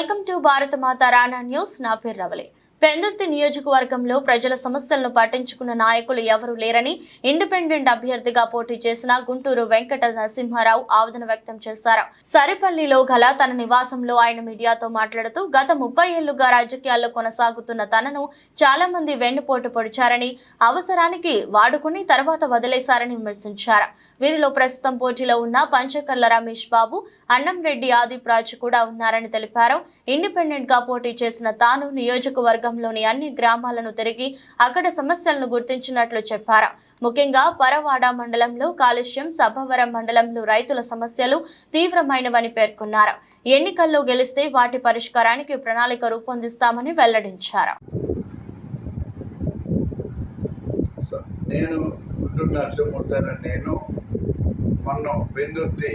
Welcome to భారత మాత రానా news. నా పేరు రవలే. పెందుర్తి నియోజకవర్గంలో ప్రజల సమస్యలను పట్టించుకున్న నాయకులు ఎవరూ లేరని ఇండిపెండెంట్ అభ్యర్థిగా పోటీ చేసిన గుంటూరు వెంకట నరసింహారావు ఆవేదన వ్యక్తం చేశారు. సరిపల్లిలో గల తన నివాసంలో ఆయన మీడియాతో మాట్లాడుతూ గత ముప్పై ఏళ్ళుగా రాజకీయాల్లో కొనసాగుతున్న తనను చాలా మంది వెన్నుపోటు పొడిచారని అవసరానికి వాడుకుని తర్వాత వదిలేశారని విమర్శించారు. వీరిలో ప్రస్తుతం పోటీలో ఉన్న పంచకర్ల రమేష్ బాబు అన్నంరెడ్డి రెడ్డి ఆదిప్రాజు కూడా ఉన్నారని తెలిపారు. ఇండిపెండెంట్గా పోటీ చేసిన తాను నియోజకవర్గం నియోజకవర్గంలోని అన్ని గ్రామాలను తిరిగి అక్కడ సమస్యలను గుర్తించినట్లు చెప్పారు. ముఖ్యంగా పరవాడ మండలంలో కాలుష్యం సభవరం మండలంలో రైతుల సమస్యలు తీవ్రమైనవని పేర్కొన్నారు. ఎన్నికల్లో గెలిస్తే వాటి పరిష్కారానికి ప్రణాళిక రూపొందిస్తామని వెల్లడించారు. నేను నరసింహమూర్తి నేను మొన్న పెందుర్తి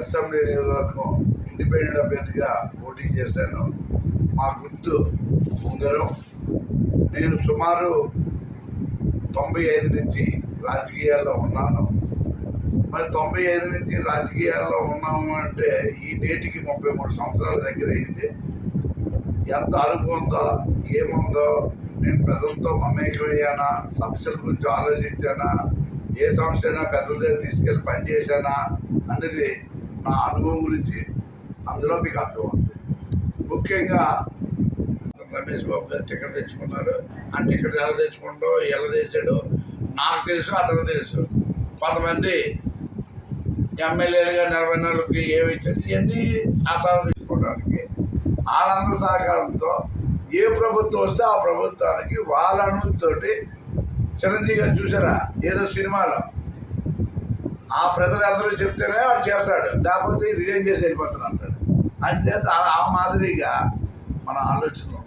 అసెంబ్లీ నియోజకవర్గం ఇండిపెండెంట్ అభ్యర్థిగా పోటీ చేశాను. మా గుర్తు ఉంగరం నేను సుమారు తొంభై ఐదు నుంచి రాజకీయాల్లో ఉన్నాను. మరి తొంభై ఐదు నుంచి రాజకీయాల్లో ఉన్నాము అంటే ఈ నేటికి ముప్పై మూడు సంవత్సరాల దగ్గర అయింది. ఎంత అనుభవం ఉందో ఏముందో నేను ప్రజలతో మమేకమయ్యానా సమస్యల గురించి ఆలోచించానా ఏ సమస్య అయినా పెద్దల దగ్గర తీసుకెళ్ళి పనిచేశానా అనేది నా అనుభవం గురించి అందులో మీకు అర్థమవుతుంది. ముఖ్యంగా రమేష్ బాబు గారు టికెట్ తెచ్చుకున్నారు. ఆ టికెట్ ఎలా తెచ్చుకుంటో ఎలా తెచ్చాడో నాకు తెలుసు అతను తెలుసు. కొంతమంది ఎమ్మెల్యేలుగా నలభై నాలుగుకి ఏమి ఇచ్చాడు ఇవన్నీ ఆధారం తెచ్చుకోవడానికి వాళ్ళందరి సహకారంతో ఏ ప్రభుత్వం వస్తే ఆ ప్రభుత్వానికి వాళ్ళ అనుమతితోటి చిరంజీవి గారు చూసారా? ఏదో సినిమాలో. ఆ ప్రజలందరూ చెప్తేనే వాడు చేస్తాడు. లేకపోతే రిజైన్ చేసి వెళ్ళిపోతాను అంటాడు. అంతే ఆ మాదిరిగా మన ఆలోచనలు